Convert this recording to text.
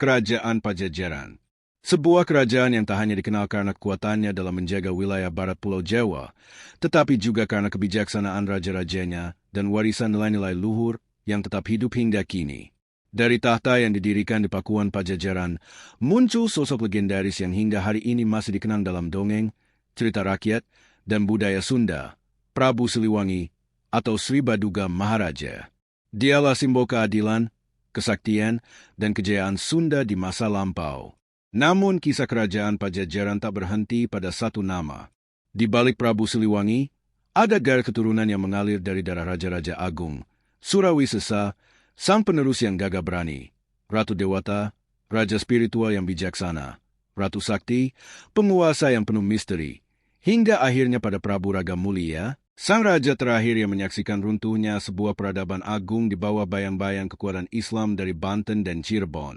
Kerajaan Pajajaran Sebuah kerajaan yang tak hanya dikenal karena kekuatannya dalam menjaga wilayah barat Pulau Jawa, tetapi juga karena kebijaksanaan raja-rajanya dan warisan nilai-nilai luhur yang tetap hidup hingga kini. Dari tahta yang didirikan di Pakuan Pajajaran, muncul sosok legendaris yang hingga hari ini masih dikenang dalam dongeng, cerita rakyat, dan budaya Sunda, Prabu Siliwangi atau Sri Baduga Maharaja. Dialah simbol keadilan, kesaktian, dan kejayaan Sunda di masa lampau. Namun kisah kerajaan Pajajaran tak berhenti pada satu nama. Di balik Prabu Siliwangi, ada gar keturunan yang mengalir dari darah Raja-Raja Agung, Surawi Sesa, sang penerus yang gagah berani, Ratu Dewata, Raja Spiritual yang bijaksana, Ratu Sakti, penguasa yang penuh misteri, hingga akhirnya pada Prabu Raga Mulia, sang raja terakhir yang menyaksikan runtuhnya sebuah peradaban agung di bawah bayang-bayang kekuatan Islam dari Banten dan Cirebon.